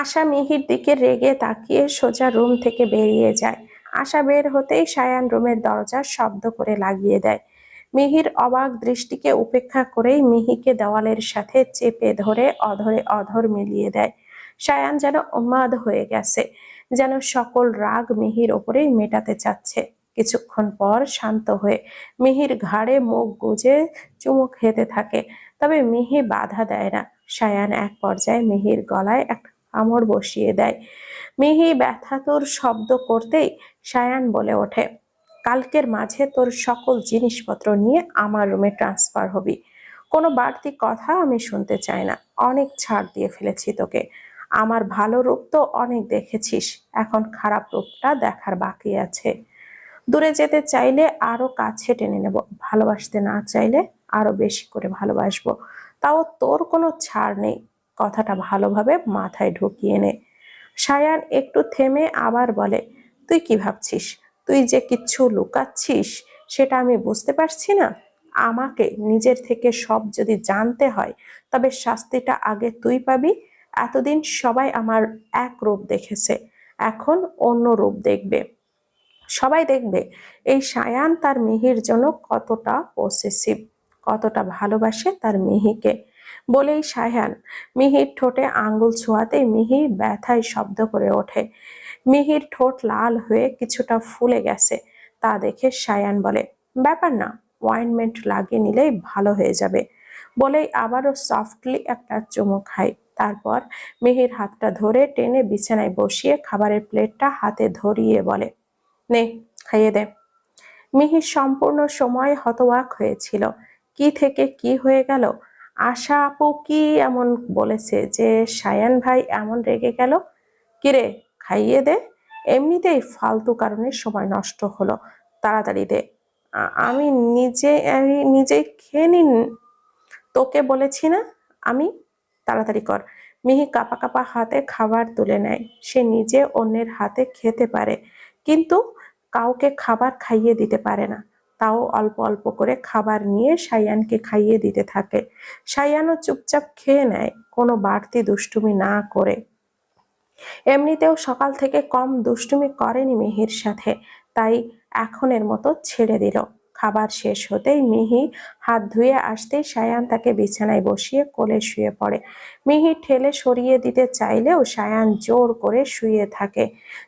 আশা মিহির দিকে রেগে তাকিয়ে সোজা রুম থেকে বেরিয়ে যায়। আশা বের হতেই সায়ান রুমের দরজা শব্দ করে লাগিয়ে দেয়। মিহির অবাক দৃষ্টিকে উপেক্ষা করেই মিহিকে দেওয়ালের সাথে চেপে ধরে অধরে অধর মিলিয়ে দেয়। সায়ান যেন উন্মাদ হয়ে গেছে, যেন সকল রাগ মিহির ওপরেই মেটাতে চাচ্ছে। কিছুক্ষণ পর শান্ত হয়ে মিহির ঘাড়ে মুখ গুজে চুমু খেতে থাকে, তবে মিহি বাধা দেয় না। সায়ান এক পর্যায়ে মিহির গলায় একটা কামড় বসিয়ে দেয়। মিহি ব্যথা তোর শব্দ করতেই সায়ান বলে ওঠে, কালকের মাঝে তোর সকল জিনিসপত্র নিয়ে আমার রুমে ট্রান্সফার হবি। কোনো বাড়তি কথা আমি শুনতে চাই না, অনেক ছাড় দিয়ে ফেলেছি তোকে। আমার ভালো রূপ তো অনেক দেখেছিস, এখন খারাপ রূপটা দেখার বাকি আছে। দূরে যেতে চাইলে আরও কাছে টেনে নেব, ভালোবাসতে না চাইলে আরও বেশি করে ভালোবাসবো। তাও তোর কোনো ছাড় নেই কথাটা ভালোভাবে মাথায় ঢুকিয়ে নে। সায়ান একটু থেমে আবার বলে, তুই কি ভাবছিস? তুই যে কিচ্ছু লুকাচ্ছিস, সেটা আমি বুঝতে পারছি না। আমাকে নিজের থেকে সব যদি জানতে হয়, তবে শাস্তিটা আগে তুই পাবি। এতদিন সবাই আমার এক রূপ দেখেছে, এখন অন্য রূপ দেখবে। সবাই দেখবে, এই সায়ান তার মিহির জন্য কতটা পসেসিভ কতটা ভালোবাসে তার মিহিকে। বলেই সায়ান মিহির ঠোঁটে আঙ্গুল ছোঁয়াতে মিহি ব্যথায় শব্দ করে ওঠে। মিহির ঠোঁট লাল হয়ে কিছুটা ফুলে গেছে, তা দেখে সায়ান বলে, ব্যাপার না ওয়াইনমেন্ট লাগিয়ে নিলেই ভালো হয়ে যাবে। বলেই আবারও সফটলি একটা চুমু খাই তারপর মিহির হাতটা ধরে টেনে বিছানায় বসিয়ে খাবারের প্লেটটা হাতে ধরিয়ে বলে, নে, খাইয়ে দে। মিহির সম্পূর্ণ সময় হতবাক হয়েছিল। কি থেকে কি হয়ে গেল? আশা আপু কি এমন বলেছে যে, সায়ান ভাই এমন রেগে গেল? কিরে, খাইয়ে দে। এমনিতেই ফালতু কারণে সময় নষ্ট হলো। তাড়াতাড়ি দে। আমি নিজে, আমি নিজেই খেয়ে নিন। তোকে বলেছি না? আমি? তাড়াতাড়ি কর। মিহি কাপা কাপা হাতে খাবার তুলে নেয়। সে নিজে অন্যের হাতে খেতে পারে, কিন্তু কাউকে খাবার খাইয়ে দিতে পারে না। তাও অল্প অল্প করে খাবার নিয়ে সায়ানকে খাইয়ে দিতে থাকে। সায়ানও চুপচাপ খেয়ে নেয়, কোনো বাড়তি দুষ্টুমি না করে। এমনিতেও সকাল থেকে কম দুষ্টুমি করেনি মিহির সাথে, তাই এখনের মতো ছেড়ে দিল। খাবার শেষ হতেই মিহি হাত ধুয়ে আসতেই সায়ান তাকে বিছানায় বসিয়ে কোলে শুয়ে পড়ে। মিহি ঠেলে সরিয়ে দিতে চাইলেও সায়ান জোর করে শুয়ে থাকে।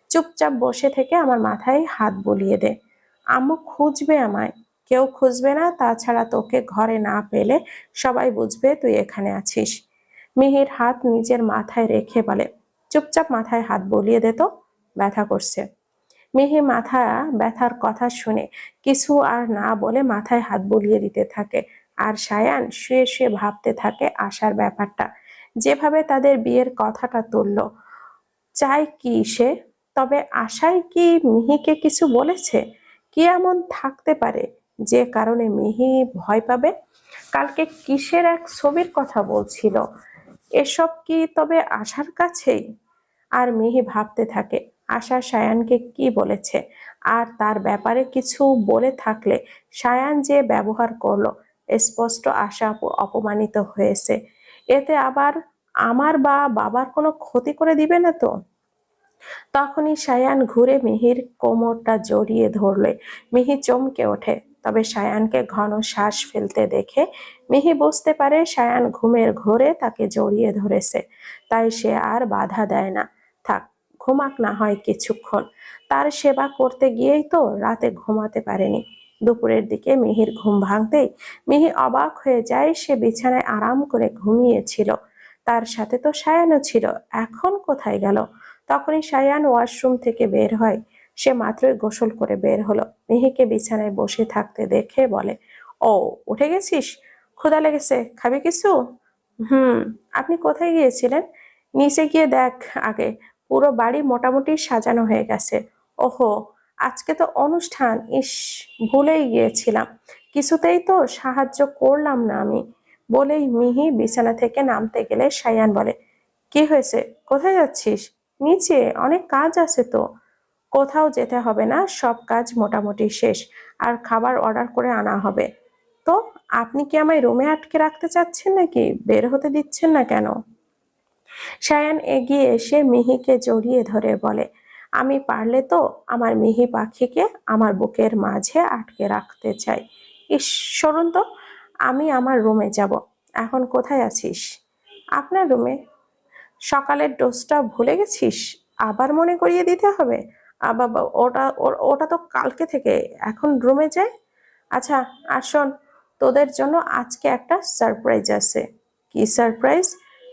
চুপচাপ বসে থেকে আমার মাথায় হাত বুলিয়ে দে। আম্মু খুঁজবে আমায়। কেউ খুঁজবে না, তাছাড়া তোকে ঘরে না পেলে সবাই বুঝবে তুই এখানে আছিস। মিহির হাত নিজের মাথায় রেখে বলে, চুপচাপ মাথায় হাত বলিয়ে দে তো। ব্যথা করছে। মিহি মাথা ব্যথার কথা শুনে কিছু আর না বলে মাথায় হাত বুলিয়ে দিতে থাকে। আর সায়ান শুয়ে শুয়ে ভাবতে থাকে আশার ব্যাপারটা। যেভাবে তাদের বিয়ের কথাটা তুলল চাই কি সে? তবে আশাই কি মিহিকে কিছু বলেছে? কি এমন থাকতে পারে যে কারণে মিহি ভয় পাবে? কালকে কিসের এক ছবির কথা বলছিল? এসব কি তবে আশার কাছেই? আর মিহি ভাবতে থাকে, আশা সায়ানকে কি বলেছে? আর তার ব্যাপারে কিছু বলে থাকলে সায়ান যে ব্যবহার করল, স্পষ্ট আশা অপমানিত হয়েছে। এতে আবার আমার বা বাবার কোনো ক্ষতি করে দিবে না তো? তখনই সায়ান ঘুরে মিহির কোমরটা জড়িয়ে ধরলে। মিহি চমকে ওঠে, তবে সায়ানকে ঘন শ্বাস ফেলতে দেখে মিহি বুঝতে পারে সায়ান ঘুমের ঘোরে তাকে জড়িয়ে ধরেছে। তাই সে আর বাধা দেয় না। থাক, ঘুমাক না হয় কিছুক্ষণ। তার সেবা করতে গিয়েই তো রাতে ঘুমাতে পারেনি। দুপুরের দিকে মিহির ঘুম ভাঙতেই মিহি অবাক হয়ে যায় সে বিছানায় আরাম করে ঘুমিয়েছিল। তার সাথে তো সায়ানও ছিল। এখন কোথায় গেল? তখনই সায়ান ওয়াশরুম থেকে বের হয়। সে মাত্রই গোসল করে বের হলো। মিহিকে বিছানায় বসে থাকতে দেখে বলে, ও, উঠে গেছিস? ক্ষুধা লেগেছে। খাবি কিছু? হুম, আপনি কোথায় গিয়েছিলেন? নিচে গিয়ে দেখ আগে। পুরো বাড়ি মোটামুটি সাজানো হয়ে গেছে। ওহো, আজকে তো অনুষ্ঠান। ইস, ভুলেই গিয়েছিলাম। কিছুতেই তো সাহায্য করলাম না আমি। বলেই মিহি বিছানা থেকে নামতে গেলে সায়ান বলে, কি হয়েছে? কোথায় যাচ্ছিস? নিচে অনেক কাজ আছে তো। কোথাও যেতে হবে না, সব কাজ মোটামুটি শেষ। আর খাবার অর্ডার করে আনা হবে। তো, আপনি কি আমায় রুমে আটকে রাখতে চাচ্ছেন নাকি? বের হতে দিচ্ছেন না কেন? সায়ান এগিয়ে এসে মিহিকে জড়িয়ে ধরে বলে, আমি পারলে তো আমার মিহি পাখিকে আমার বুকের মাঝে আটকে রাখতে চাই। ইস তো, আমি আমার রুমে যাব। এখন কোথায় আছিস? আপনার রুমে সকালের ডোজটা ভুলে গেছিস? আবার মনে করিয়ে দিতে হবে? আ বাবা, ওটা ওটা তো কালকে থেকে। এখন রুমে যায় আচ্ছা আর শোন, তোদের জন্য আজকে একটা সারপ্রাইজ আছে। কি সারপ্রাইজ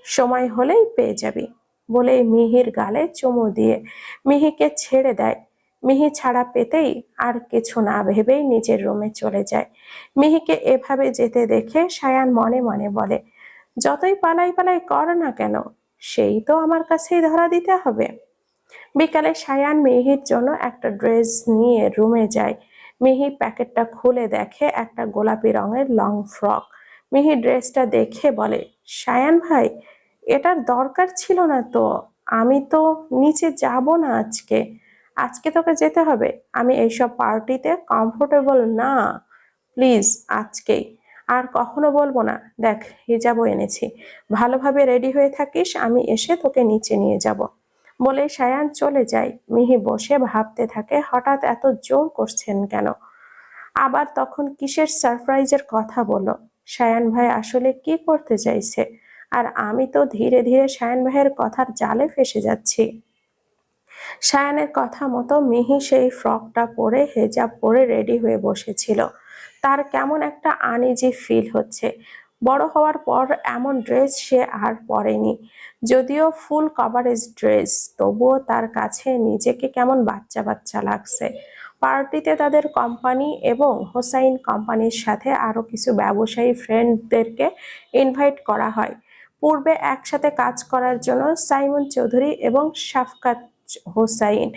সময় হলেই পেয়ে যাবি। বলেই মিহির গালে চুমু দিয়ে মিহিকে ছেড়ে দেয়। মিহি ছাড়া পেতেই আর কিছু না ভেবেই নিজের রুমে চলে যায়। মিহিকে এভাবে যেতে দেখে সায়ান মনে মনে বলে, যতই পালাই পালাই কর না কেন সেই তো আমার কাছেই ধরা দিতে হবে। বিকালে সায়ান মিহির জন্য একটা ড্রেস নিয়ে রুমে যায়। মিহি প্যাকেটটা খুলে দেখে একটা গোলাপি রঙের লং ফ্রক। মিহি ড্রেসটা দেখে বলে, সায়ান ভাই, এটার দরকার ছিল না তো। আমি তো নিচে যাব না আজকে। আজকে তোকে যেতে হবে। আমি এইসব পার্টিতে কমফোর্টেবল না। প্লিজ, আজকেই। আর কখনো বলব না। দেখ, হিজাবও এনেছি। ভালোভাবে রেডি হয়ে থাকিস, আমি এসে তোকে নিচে নিয়ে যাব। বলে সায়ান চলে যায়। মিহি বসে ভাবতে থাকে, হঠাৎ এত জোর করছেন কেন? আবার তখন কিসের সারপ্রাইজের কথা বলল? সায়ান ভাই আসলে কি করতে চাইছে? আর আমি তো ধীরে ধীরে সায়ান ভাইয়ের কথার জালে ফেসে যাচ্ছি। সায়ানের কথা মতো মিহি সেই ফ্রকটা পরে, হেজাব পরে রেডি হয়ে বসেছিল। তার কেমন একটা আনইজি ফিল হচ্ছে। বড় হওয়ার পর এমন ড্রেস সে আর পরেনি। যদিও ফুল কভারেজ ড্রেস তবুও তার কাছে নিজেকে কেমন বাচ্চা বাচ্চা লাগছে। পার্টিতে তাদের কোম্পানি এবং হোসাইন কোম্পানির সাথে আরও কিছু ব্যবসায়ী ফ্রেন্ডদেরকে ইনভাইট করা হয়। পূর্বে একসাথে কাজ করার জন্য সাইমন চৌধুরী এবং শাফকাত হোসাইন,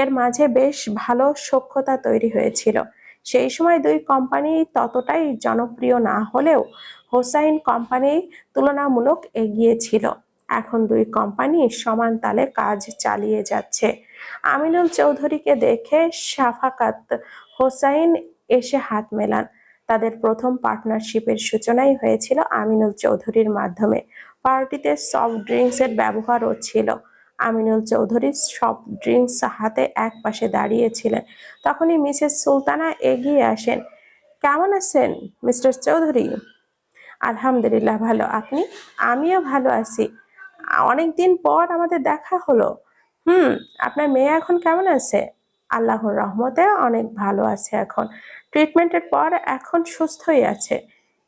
এর মাঝে বেশ ভালো সখ্যতা তৈরি হয়েছিল। সেই সময় দুই কোম্পানি ততটাই জনপ্রিয় না হলেও হোসাইন কোম্পানি তুলনামূলক এগিয়ে ছিল। এখন দুই কোম্পানি সমান তালে কাজ চালিয়ে যাচ্ছে। আমিনুল চৌধুরীকে দেখে শাফাকাত হোসাইন এসে হাত মেলান। তাদের প্রথম পার্টনারশিপের সূচনাই হয়েছিল আমিনুল চৌধুরীর মাধ্যমে। পার্টিতে সফট ড্রিঙ্কসের ব্যবহারও ছিল। আমিনুল চৌধুরী সব ড্রিঙ্কস হাতে এক পাশে দাঁড়িয়েছিলেন। তখনই মিসেস সুলতানা এগিয়ে আসেন। কেমন আছেন, মিস্টার চৌধুরী? আলহামদুলিল্লাহ ভালো। আপনি? আমিও ভালো আছি। অনেক দিন পর আমাদের দেখা হলো। হুম, আপনার মেয়ে এখন কেমন আছে? আল্লাহর রহমতে অনেক ভালো আছে এখন। ট্রিটমেন্টের পর এখন সুস্থই আছে।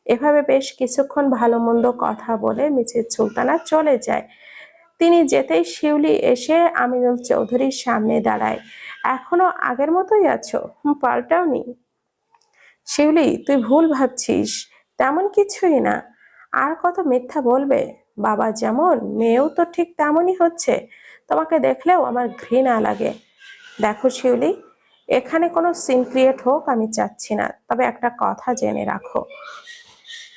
এভাবে বেশ কিছুক্ষণ ভালো মন্দ কথা বলে মিসেস সুলতানা চলে যায়। তিনি যেতেই শিউলি এসে আমিনুল চৌধুরীর সামনে দাঁড়ায়। এখনও আগের মতোই আছো? পাল্টাওনি শিউলি, তুই ভুল ভাবছিস। তেমন কিছুই না। আর কত মিথ্যা বলবে? বাবা যেমন, মেয়েও তো ঠিক তেমনই হচ্ছে। তোমাকে দেখলেও আমার ঘৃণা লাগে। দেখো শিউলি, এখানে কোনো সিন ক্রিয়েট হোক আমি চাচ্ছি না। তবে একটা কথা জেনে রাখো।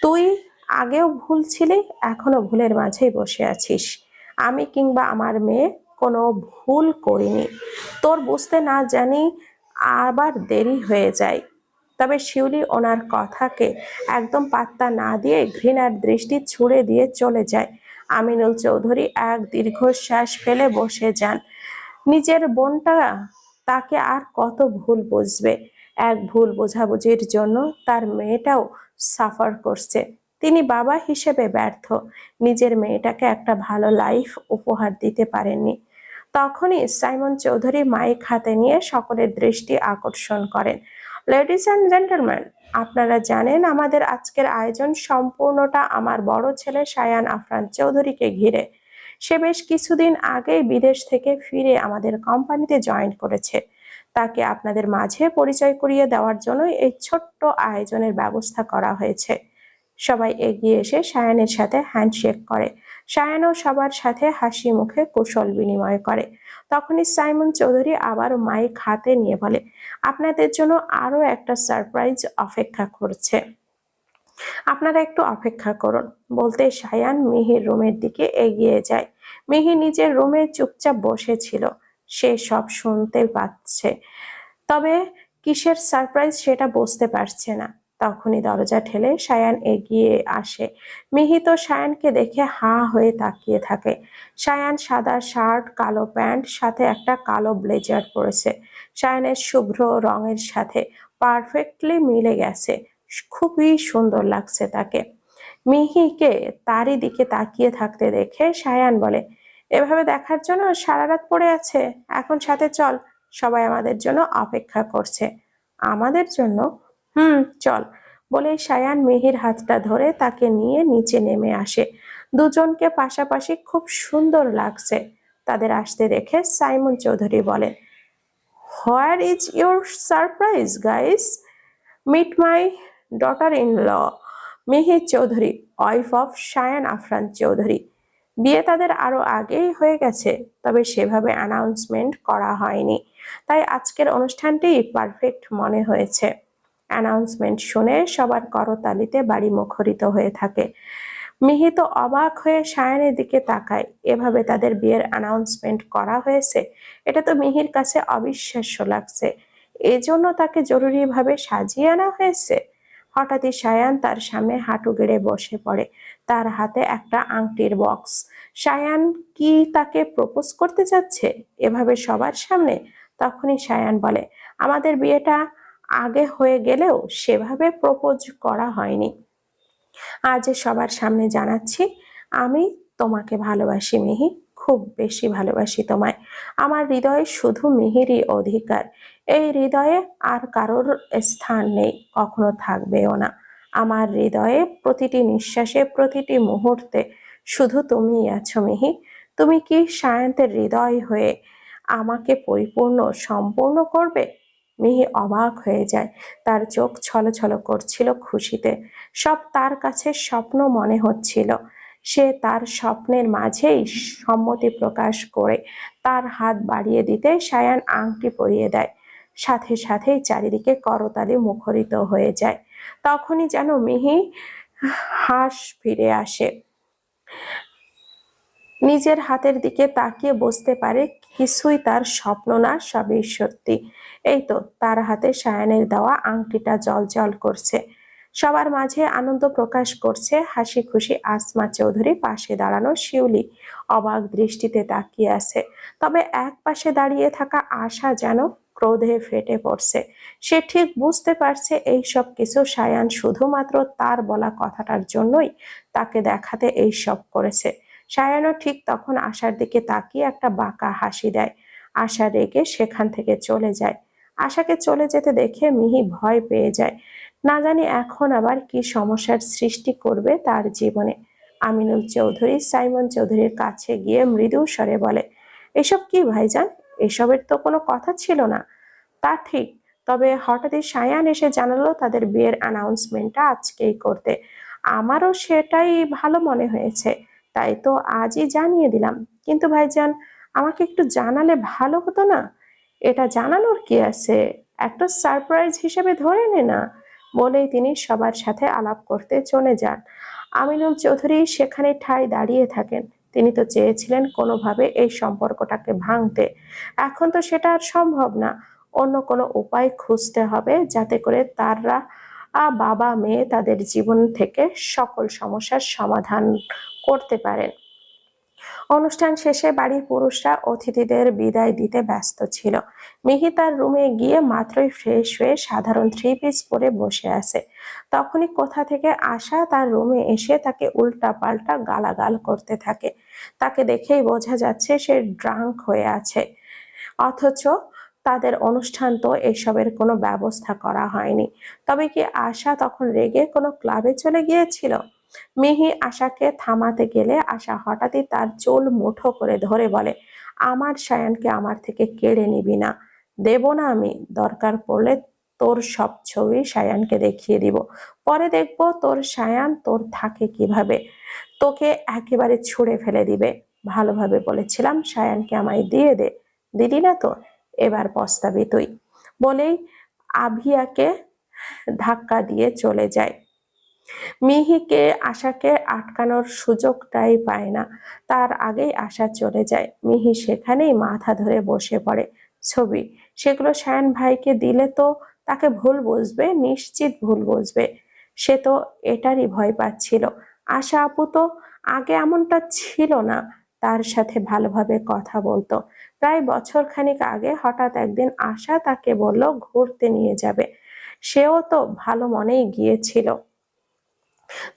তুই আগেও ভুল ছিলি, এখনও ভুলের মাঝেই বসে আছিস। আমি কিংবা আমার মেয়ে কোনো ভুল করিনি। তোর বুঝতে না জানি আবার দেরি হয়ে যায়। তবে শিউলি ওনার কথাকে একদম পাত্তা না দিয়ে ঘৃণার দৃষ্টি ছুড়ে দিয়ে চলে যায়। আমিনুল চৌধুরী এক দীর্ঘশ্বাস ফেলে বসে যান। নিজের বোনটা তাকে আর কত ভুল বুঝবে? এক ভুল বোঝাবুঝির জন্য তার মেয়েটাও সাফার করছে। তিনি বাবা হিসেবে ব্যর্থ। নিজের মেয়েটাকে একটা ভালো লাইফ উপহার দিতে পারেননি। তখনই সাইমন চৌধুরী মাইক হাতে নিয়ে সকলের দৃষ্টি আকর্ষণ করেন। লেডিস অ্যান্ড জেন্টলম্যান আপনারা জানেন আমাদের আজকের আয়োজন সম্পূর্ণটা আমার বড় ছেলে সায়ান আফরান চৌধুরীকে ঘিরে। সে বেশ কিছুদিন আগেই বিদেশ থেকে ফিরে আমাদের কোম্পানিতে জয়েন করেছে। তাকে আপনাদের মাঝে পরিচয় করিয়ে দেওয়ার জন্যই এই ছোট্ট আয়োজনের ব্যবস্থা করা হয়েছে। সবাই এগিয়ে এসে সায়ানের সাথে হ্যান্ডশেক করে। সায়ানও সবার সাথে হাসি মুখে কুশল বিনিময় করে। তখনই সাইমন চৌধুরী আবার মাইক হাতে নিয়ে বলে, আপনাদের জন্য আরও একটা সারপ্রাইজ অপেক্ষা করছে। আপনারা একটু অপেক্ষা করুন। বলতে সায়ান মিহির রুমের দিকে এগিয়ে যায়। মিহি নিজের রুমে চুপচাপ বসেছিল। সে সব শুনতে পাচ্ছে। তবে কিসের সারপ্রাইজ সেটা বুঝতে পারছে না। তখনই দরজা ঠেলে সায়ান এগিয়ে আসে। মিহি তো সায়ানকে দেখে হা হয়ে তাকিয়ে থাকে। সায়ান সাদা শার্ট, কালো প্যান্ট, সাথে একটা কালো ব্লেজার পরেছে। সায়ানের শুভ্র রঙের সাথে পারফেক্টলি মিলে গেছে। খুবই সুন্দর লাগছে তাকে। মিহিকে তারই দিকে তাকিয়ে থাকতে দেখে সায়ান বলে, এভাবে দেখার জন্য সারা রাত পড়ে আছে? এখন সাথে চল, সবাই আমাদের জন্য অপেক্ষা করছে। আমাদের জন্য হুম, চল। বলে সায়ান মিহির হাতটা ধরে তাকে নিয়ে নিচে নেমে আসে। দুজনকে পাশাপাশি খুব সুন্দর লাগছে। তাদের আসতে দেখে সাইমন চৌধুরী বলে where is your surprise guys meet my daughter in law Mihir Chowdhury wife of Sayan Afran Chowdhury. বিয়ে তাদের আরও আগেই হয়ে গেছে, তবে সেভাবে অ্যানাউন্সমেন্ট করা হয়নি। তাই আজকের অনুষ্ঠানটি পারফেক্ট মনে হয়েছে। অ্যানাউন্সমেন্ট শুনে সবার করতালিতে বাড়ি মুখরিত হয়ে থাকে। মিহি তো অবাক হয়ে সায়ানের দিকে তাকায়। এভাবে তাদের বিয়ের অ্যানাউন্সমেন্ট করা হয়েছে? এটা তো মিহির কাছে অবিশ্বাস্য লাগছে। এজন্য তাকে জরুরিভাবে সাজিয়ে আনা হয়েছে? হঠাৎই সায়ান তার সামনে হাঁটু গেড়ে বসে পড়ে। তার হাতে একটা আংটির বক্স। সায়ান কি তাকে প্রপোজ করতে যাচ্ছে? এভাবে সবার সামনে? তখনই সায়ান বলে, আমাদের বিয়েটা আগে হয়ে গেলেও সেভাবে প্রপোজ করা হয়নি। আজ সবার সামনে জানাচ্ছি, আমি তোমাকে ভালোবাসি মিহি, খুব বেশি ভালোবাসি তোমায়। আমার হৃদয়ে শুধু মিহিরই অধিকার। এই হৃদয়ে আর কারোর স্থান নেই, কখনো থাকবেও না। আমার হৃদয়ে প্রতিটি নিঃশ্বাসে, প্রতিটি মুহূর্তে শুধু তুমিই আছো মিহি। তুমি কি সায়ন্তের হৃদয় হয়ে আমাকে পরিপূর্ণ, সম্পূর্ণ করবে? মিহি অবাক হয়ে যায়। তার চোখ ছলছল করছিল খুশিতে। সব তার কাছে স্বপ্ন মনে হচ্ছিল। সে তার স্বপ্নের মাঝেই সম্মতি প্রকাশ করে তার হাত বাড়িয়ে দিতে সায়ান আংটি পরিয়ে দেয়। সাথে সাথেই চারিদিকে করতালি মুখরিত হয়ে যায়। তখনই যেন মিহি হাস ফিরে আসে। নিজের হাতের দিকে তাকিয়ে বুঝতে পারে, কিছুই তার স্বপ্ন না, সবই সত্যি। এই তো, তার হাতে সায়ানের দেওয়া আংটিটা জল জল করছে। সবার মাঝে আনন্দ প্রকাশ করছে, হাসি খুশি আসমা চৌধুরী পাশে দাঁড়ানো শিউলি অবাক দৃষ্টিতে তাকিয়ে আছে। তবে এক পাশে দাঁড়িয়ে থাকা আশা যেন ক্রোধে ফেটে পড়ছে। সে ঠিক বুঝতে পারছে এই সব কিছু সায়ান শুধুমাত্র তার বলা কথাটার জন্যই তাকে দেখাতে এই সব করেছে। সায়ানও ঠিক তখন আশার দিকে তাকিয়ে একটা বাঁকা হাসি দেয়। আশা রেগে সেখান থেকে চলে যায়। আশাকে চলে যেতে দেখে মিহি ভয় পেয়ে যায়। না জানি এখন আবার কি সমস্যার সৃষ্টি করবে তার জীবনে। আমিনুল চৌধুরী সাইমন চৌধুরীর কাছে গিয়ে মৃদু স্বরে বলে, এসব কি ভাইজান? এসবের তো কোনো কথা ছিল না। তা ঠিক, তবে হঠাৎই সায়ান এসে জানালো তাদের বিয়ের অ্যানাউন্সমেন্টটা আজকেই করতে। আমারও সেটাই ভালো মনে হয়েছে। তাই তো আজই জানিয়ে দিলাম। কিন্তু ভাইজান, আমাকে একটু জানালে ভালো হতো না? এটা জানানোর কি আছে? একটা সারপ্রাইজ হিসেবে ধরে নে না। বলেই তিনি সবার সাথে আলাপ করতে চলে যান। আমিনুল চৌধুরী সেখানে ঠাই দাঁড়িয়ে থাকেন। তিনি তো চেয়েছিলেন কোনোভাবে এই সম্পর্কটাকে ভাঙতে। এখন তো সেটা আর সম্ভব না। অন্য কোনো উপায় খুঁজতে হবে যাতে করে তারা বাবা মেয়ে তাদের জীবন থেকে সকল সমস্যার সমাধান করতে পারেন। অনুষ্ঠান শেষে বাড়ির পুরুষরা অতিথিদের বিদায় দিতে ব্যস্ত ছিল। মিহি তার রুমে গিয়ে মাত্রই ফ্রেশ হয়ে সাধারণ থ্রি পিস পরে বসে আছে। তখনই কোথা থেকে আসা তার রুমে এসে তাকে উল্টা পাল্টা গালাগাল করতে থাকে। তাকে দেখেই বোঝা যাচ্ছে সে ড্রাঙ্ক হয়ে আছে। অথচ তাদের অনুষ্ঠান তো এসবের কোনো ব্যবস্থা করা হয়নি। তবে কি আশা তখন রেগে কোনো ক্লাবে চলে গিয়েছিল? মিহি আশাকে থামাতে গেলে আশা হঠাৎই তার চোল মুঠো করে ধরে বলে, আমার সায়ানকে আমার থেকে কেড়ে নিবি না। দেব না আমি। দরকার পড়লে তোর সব ছবি সায়ানকে দেখিয়ে দিব। পরে দেখব তোর সায়ান তোর থাকে কীভাবে। তোকে একেবারে ছুঁড়ে ফেলে দিবে। ভালোভাবে বলেছিলাম, সায়ানকে আমায় দিয়ে দে। দিদি না তো? এবার পস্তাবি তুই। বলেই আভিয়াকে ধাক্কা দিয়ে চলে যায়। মিহিকে আশাকে আটকানোর সুযোগটাই পায় না। তার আগেই আশা চলে যায়। মিহি সেখানেই মাথা ধরে বসে পড়ে। ছবি, সেগুলো শায়ন ভাইকে দিলে তো তাকে ভুল বুঝবে, নিশ্চিত ভুল বুঝবে। সে তো এটারই ভয় পাচ্ছিল। আশা আপু তো আগে এমনটা ছিল না। তার সাথে ভালোভাবে কথা বলতো। প্রায় বছর খানিক আগে হঠাৎ একদিন আশা তাকে বলল, ঘুরতে নিয়ে যাবে। সেও তো ভালো মনেই গিয়েছিল।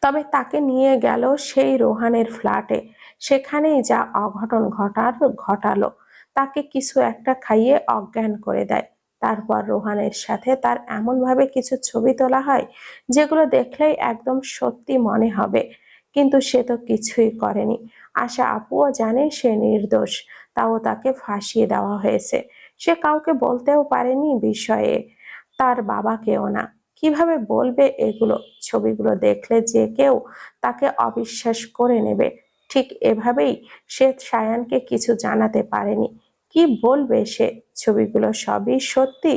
তবে তাকে নিয়ে গেল সেই রোহানের ফ্ল্যাটে। সেখানেই যা অঘটন ঘটার, ঘটালো। তাকে কিছু একটা খাইয়ে অজ্ঞান করে দেয়। তারপর রোহানের সাথে তার এমনভাবে কিছু ছবি তোলা হয়, যেগুলো দেখলেই একদম সত্যি মনে হবে। কিন্তু সে তো কিছুই করেনি। আশা আপুও জানে সে নির্দোষ, তাও তাকে ফাঁসিয়ে দেওয়া হয়েছে। সে কাউকে বলতেও পারেনি বিষয়ে, তার বাবাকেও না। কীভাবে বলবে এগুলো? ছবিগুলো দেখলে যে কেউ তাকে অবিশ্বাস করে নেবে। ঠিক এভাবেই সে সায়ানকে কিছু জানাতে পারেনি। কি বলবে সে? ছবিগুলো সবই সত্যি?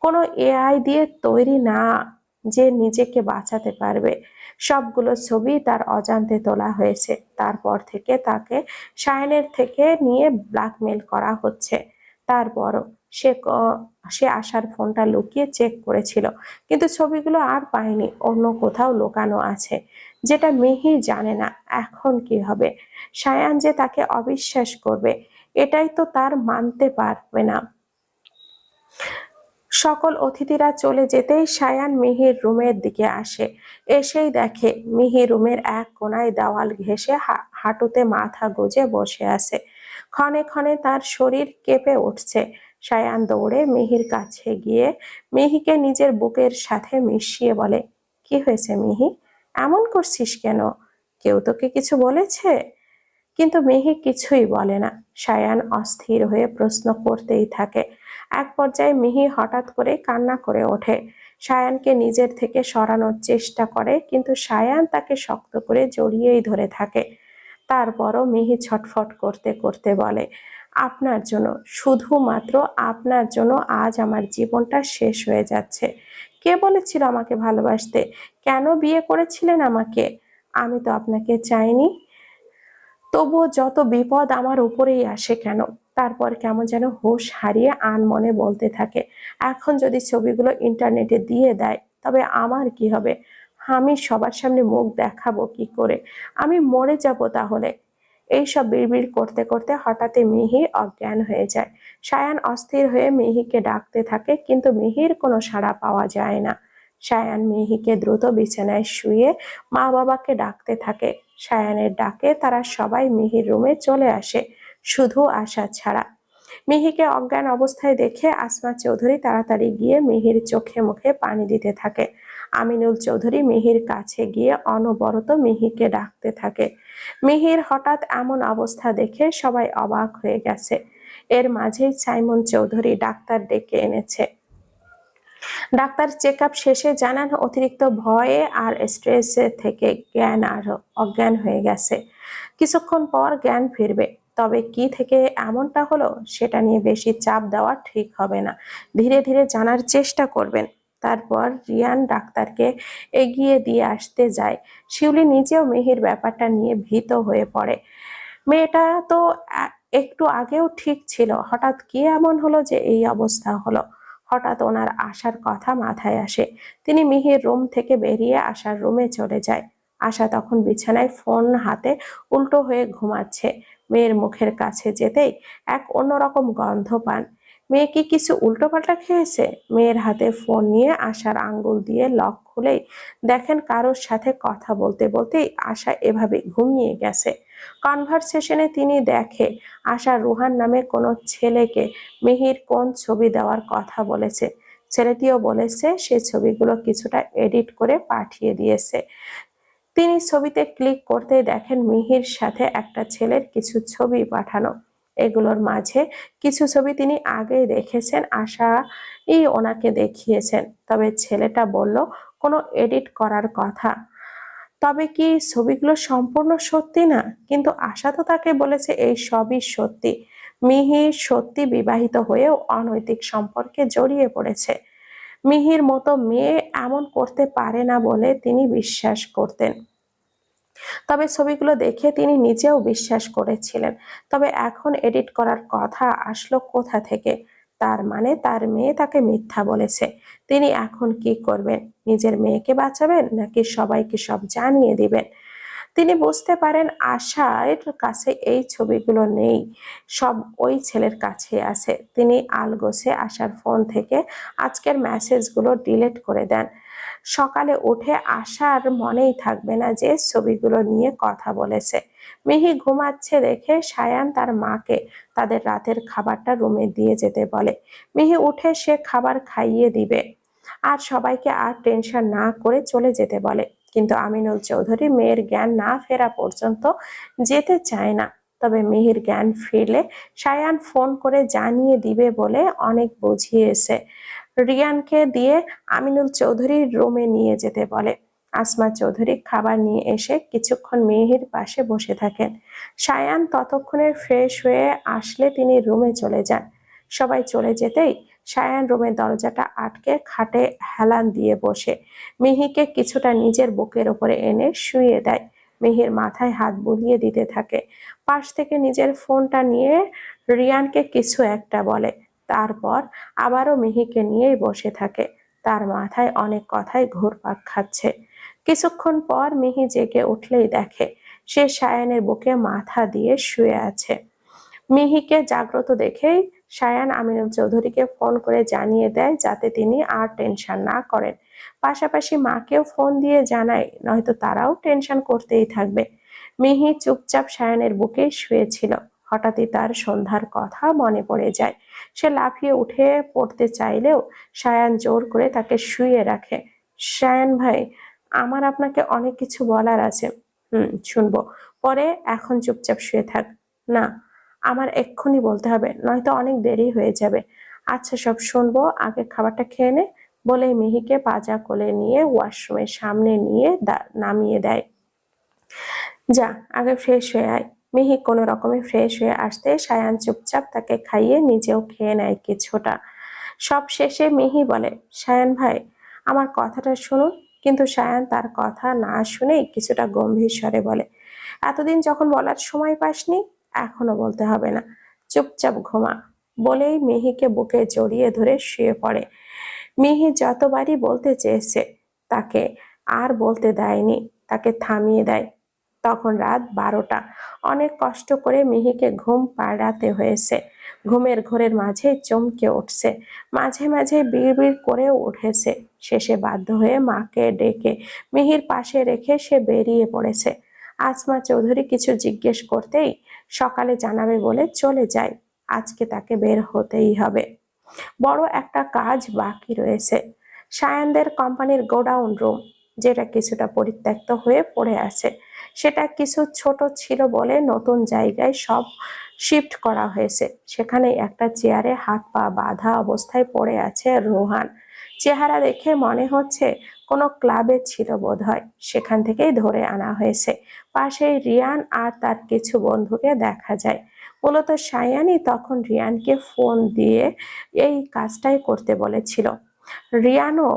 কোনো এআই দিয়ে তৈরি না যে নিজেকে বাঁচাতে পারবে। সবগুলো ছবি তার অজান্তে তোলা হয়েছে। তারপর থেকে তাকে সায়নের থেকে নিয়ে ব্ল্যাকমেল করা হচ্ছে। তারপরও সে সে আসার ফোনটা লুকিয়ে চেক করেছিল। কিন্তু ছবিগুলো আর পায়নি, অন্য কোথাও লুকানো আছে, যেটা মিহি জানে না। এখন কি হবে? সায়ান যে তাকে অবিশ্বাস করবে, এটাই তো তার মানতে পারবে না। সকল অতিথিরা চলে যেতেই সায়ান মিহির রুমের দিকে আসে। এসেই দেখে মিহি রুমের এক কোনায় দেওয়াল ঘেঁষে হাঁটুতে মাথা গুজে বসে আছে। ক্ষণে ক্ষণে তার শরীর কেঁপে উঠছে। সায়ান দৌড়ে মিহির কাছে গিয়ে মিহিকে নিজের বুকের সাথে মিশিয়ে বলে, কি হয়েছে মিহি? এমন করছিস কেন? কেউ তোকে কিছু বলেছে? কিন্তু মেহি কিছুই বলে না। সায়ান অস্থির হয়ে প্রশ্ন করতেই থাকে। এক পর্যায়ে মিহি হঠাৎ করে কান্না করে ওঠে। সায়ানকে নিজের থেকে সরানোর চেষ্টা করে, কিন্তু সায়ান তাকে শক্ত করে জড়িয়েই ধরে থাকে। তারপরও মিহি ছটফট করতে করতে বলে, আপনার জন্য, শুধুমাত্র আপনার জন্য আজ আমার জীবনটা শেষ হয়ে যাচ্ছে। কে বলেছিল আমাকে ভালোবাসতে? কেন বিয়ে করেছিলেন আমাকে? আমি তো আপনাকে চাইনি। তবুও যত বিপদ আমার উপরেই আসে কেন? তারপর কেমন যেন হোশ হারিয়ে আনমনে বলতে থাকে। এখন যদি ছবিগুলো ইন্টারনেটে দিয়ে দেয়, তবে আমার কি হবে? আমি সবার সামনে মুখ দেখাবো কি করে? আমি মরে যাব তাহলে? এইসব বিড়বিড় করতে করতে হঠাৎই মিহি অজ্ঞান হয়ে যায়। সায়ান অস্থির হয়ে মিহিকে ডাকতে থাকে, কিন্তু মিহির কোনো সাড়া পাওয়া যায় না। সায়ান মিহিকে দ্রুত বিছানায় শুয়ে মা বাবাকে ডাকতে থাকে। সায়ানের ডাকে তারা সবাই মিহির রুমে চলে আসে, শুধু আশা ছাড়া। মিহিকে অজ্ঞান অবস্থায় দেখে আসমা চৌধুরী তাড়াতাড়ি গিয়ে মিহির চোখে মুখে পানি দিতে থাকে। আমিনুল চৌধুরী মিহির কাছে গিয়ে অনবরত মিহিকে ডাকতে থাকে। মিহির হঠাৎ এমন অবস্থা দেখে সবাই অবাক হয়ে গেছে। এর মাঝেই সাইমন চৌধুরী ডাক্তার ডেকে এনেছে। ডাক্তার চেক আপ শেষে জানান, অতিরিক্ত ভয়ে আর স্ট্রেসে থেকে জ্ঞান আর অজ্ঞান হয়ে গেছে। কিছুক্ষণ পর জ্ঞান ফিরবে, তবে কি থেকে এমনটা হলো সেটা নিয়ে বেশি চাপ দেওয়া ঠিক হবে না। ধীরে ধীরে জানার চেষ্টা করবেন। তারপর রিয়ান ডাক্তারকে এগিয়ে দিয়ে আসতে যায়। শিউলি নিজেও মেহির ব্যাপারটা নিয়ে ভীত হয়ে পড়ে। মেয়েটা তো একটু আগেও ঠিক ছিল। হঠাৎ কি এমন হলো যে এই অবস্থা হলো? হঠাৎ ওনার আসার কথা মাথায় আসে। তিনি মিহির রুম থেকে বেরিয়ে আসার রুমে চলে যায়। আশা তখন বিছানায় ফোন হাতে উল্টো হয়ে ঘুমাচ্ছে। মেয়ের মুখের কাছে যেতেই এক অন্যরকম গন্ধ পান। মেয়ে কি কিছু উল্টোপাল্টা খেয়েছে? মেয়ের হাতে ফোন নিয়ে আশার আঙ্গুল দিয়ে লক খুলেই দেখেন কারোর সাথে কথা বলতে বলতেই আশা এভাবে ঘুমিয়ে গেছে। কনভারসেশনে তিনি দেখে, আশা রুহান নামে কোনো ছেলেকে মিহির কোন ছবি দেওয়ার কথা বলেছে? ছেলেটিও বলেছে, সে ছবিগুলো কিছুটা এডিট করে পাঠিয়ে দিয়েছে। তিনি ছবিতে ক্লিক করতে দেখেন মিহির সাথে একটা ছেলের কিছু ছবি পাঠানো। এগুলোর মাঝে কিছু ছবি তিনি আগেই দেখেছেন আশা এই ওনাকে দেখিয়েছেন। তবে ছেলেটা বলল, কোনো এডিট করার কথা। তবে কি ছবিগুলো সম্পূর্ণ সত্যি না? কিন্তু আশা তো তাকে বলেছে এই সবই সত্যি। মিহি সত্যি বিবাহিত হয়েও অনৈতিক সম্পর্কে জড়িয়ে পড়েছে। মিহির মতো মেয়ে এমন করতে পারে না বলে তিনি বিশ্বাস করতেন। তবে ছবিগুলো দেখে তিনি নিজেও বিশ্বাস করেছিলেন। তবে এখন এডিট করার কথা আসলো কোথা থেকে? তার মানে তার মেয়ে তাকে মিথ্যা বলেছে। তিনি এখন কি করবেন? নিজের মেয়েকে বাঁচাবেন নাকি সবাইকে সব জানিয়ে দিবেন? তিনি বুঝতে পারেন আশার কাছে এই ছবিগুলো নেই। সব ওই ছেলের কাছে আছে। তিনি আলগোছে আশার ফোন থেকে আজকের মেসেজগুলো ডিলিট করে দেন। সকালে উঠে আসার মনেই থাকবে না যে ছবিগুলো নিয়ে কথা বলেছে। মিহি ঘুমাচ্ছে দেখে সায়ান তার মাকে তাদের রাতের খাবারটা রুমে দিয়ে যেতে বলে। মিহি উঠে সে খাবার খাইয়ে দিবে। আর সবাইকে আর টেনশন না করে চলে যেতে বলে। কিন্তু আমিনুল চৌধুরী মেয়ের জ্ঞান না ফেরা পর্যন্ত যেতে চায় না। তবে মিহির জ্ঞান ফিরলে সায়ান ফোন করে জানিয়ে দিবে বলে অনেক বুঝিয়েছে। রিয়ানকে দিয়ে আমিনুল চৌধুরীর রুমে নিয়ে যেতে বলে। আসমা চৌধুরী খাবার নিয়ে এসে কিছুক্ষণ মেহির পাশে বসে থাকেন। সায়ান ততক্ষণে ফ্রেশ হয়ে আসলে তিনি রুমে চলে যান। সবাই চলে যেতেই সায়ান রুমের দরজাটা আটকে খাটে হেলান দিয়ে বসে। মিহিকে কিছুটা নিজের বুকের ওপরে এনে শুইয়ে দেয়। মিহির মাথায় হাত বুলিয়ে দিতে থাকে। পাশ থেকে নিজের ফোনটা নিয়ে রিয়ানকে কিছু একটা বলে। তারপর আবারও মিহিকে নিয়েই বসে থাকে। তার মাথায় অনেক কথাই ঘুরপাক খাচ্ছে। কিছুক্ষণ পর মিহি জেগে উঠলেই দেখে সে সায়ানের বুকে মাথা দিয়ে শুয়ে আছে। মিহিকে জাগ্রত দেখেই সায়ান আমিনুল চৌধুরীকে ফোন করে জানিয়ে দেয় যাতে তিনি আর টেনশন না করেন। পাশাপাশি মাকেও ফোন দিয়ে জানায়, নয়তো তারাও টেনশন করতেই থাকবে। মিহি চুপচাপ সায়ানের বুকে শুয়েছিল। হঠাৎই তার সন্ধ্যার কথা মনে পড়ে যায়। সে লাফিয়ে উঠে পড়তে চাইলেও সায়ান জোর করে তাকে শুয়ে রাখে। সায়ান ভাই, আমার আপনাকে অনেক কিছু বলার আছে। হুম, শুনব। পরে এখন চুপচাপ শুয়ে থাক। না, আমার এক্ষুনি বলতে হবে, নয়তো অনেক দেরি হয়ে যাবে। আচ্ছা সব শুনব। আগে খাবারটা খেয়ে নে। বলে মিহিকে পাজা কোলে নিয়ে ওয়াশরুমের সামনে নিয়ে নামিয়ে দেয়। যা, আগে ফ্রেশ হয়ে আয়। মিহি কোনো রকমে ফ্রেশ হয়ে আসতে সায়ান চুপচাপ তাকে খাইয়ে নিজেও খেয়ে নেয় কিছুটা। সব শেষে মিহি বলে, সায়ান ভাই, আমার কথাটা শুনুন। কিন্তু সায়ান তার কথা না শুনেই কিছুটা গম্ভীর স্বরে বলে, এতদিন যখন বলার সময় পাসনি, এখনও বলতে হবে না। চুপচাপ ঘুমা। বলেই মিহিকে বুকে জড়িয়ে ধরে শুয়ে পড়ে। মিহি যতবারই বলতে চেয়েছে, তাকে আর বলতে দেয়নি, তাকে থামিয়ে দেয়। তখন রাত বারোটা। অনেক কষ্ট করে মিহিকে ঘুম পাড়াতে হয়েছে। ঘুমের ঘোরের মাঝে চমকে উঠছে। মাঝে মাঝে বিড়বিড় করেও উঠেছে। শেষে বাধ্য হয়ে মাকে ডেকে মিহির পাশে রেখে সে বেরিয়ে পড়েছে। আসমা চৌধুরী কিছু জিজ্ঞেস করতেই সকালে জানাবে বলে চলে যায়। আজকে তাকে বের হতেই হবে। বড় একটা কাজ বাকি রয়েছে। সায়ানদের কোম্পানির গোডাউন রুম, যেটা কিছুটা পরিত্যক্ত হয়ে পড়ে আছে। সেটা কিছু ছোট ছিল বলে নতুন জায়গায় সব শিফট করা হয়েছে। সেখানে একটা চেয়ারে হাত পা বাঁধা অবস্থায় পড়ে আছে রোহান। চেহারা দেখে মনে হচ্ছে কোনো ক্লাবে ছিল বোধ হয় সেখান থেকেই ধরে আনা হয়েছে। পাশেই রিয়ান আর তার কিছু বন্ধুকে দেখা যায়। মূলত সায়ানি তখন রিয়ানকে ফোন দিয়ে এই কাজটাই করতে বলেছিল। রিয়ানও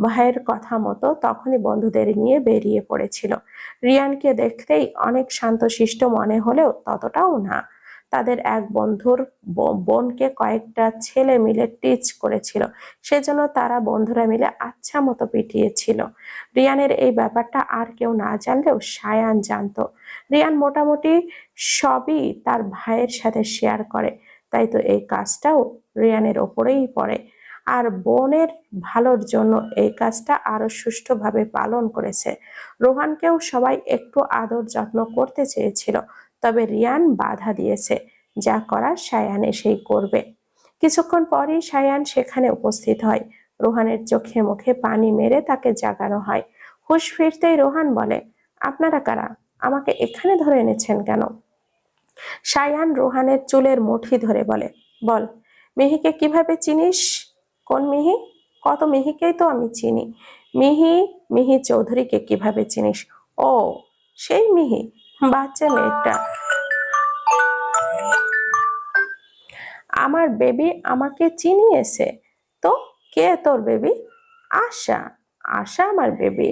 ভাইয়ের কথা মতো তখনই বন্ধুদের নিয়ে বেরিয়ে পড়েছিল। রিয়ানকে দেখতেই অনেক শান্তশিষ্ট মনে হলেও ততটাও না। তাদের এক বন্ধুর বোনকে কয়েকটা ছেলে মিলে টিচ করেছিল। সেজন্য তারা বন্ধুরা মিলে আচ্ছা মতো পিটিয়েছিল। রিয়ানের এই ব্যাপারটা আর কেউ না জানলেও সায়ান জানতো। রিয়ান মোটামুটি সবই তার ভাইয়ের সাথে শেয়ার করে। তাই তো এই কাজটাও রিয়ানের ওপরেই পড়ে। আর বোনের ভালোর জন্য এই কাজটা আরও সুষ্ঠুভাবে পালন করেছে। রোহানকেও সবাই একটু আদর যত্ন করতে চেয়েছিল, তবে রিয়ান বাধা দিয়েছে, যা করার সায়ান এসেই করবে। কিছুক্ষণ পরই সায়ান সেখানে উপস্থিত হয়। রোহানের চোখে মুখে পানি মেরে তাকে জাগানো হয়। হুশ ফিরতেই রোহান বলে, আপনারা কারা? আমাকে এখানে ধরে এনেছেন কেন? সায়ান রোহানের চুলের মুঠি ধরে বলে, বল, মেহিকে কীভাবে চিনিস? কোন মিহি? কত মিহিকেই তো আমি চিনি। মিহি মিহি চৌধুরীকে কীভাবে চিনিস? ও, সেই মিহি, বাচ্চা মেয়েটা। আমার বেবি আমাকে চিনিয়েছে। তো কে তোর বেবি? আশা আশা আমার বেবি।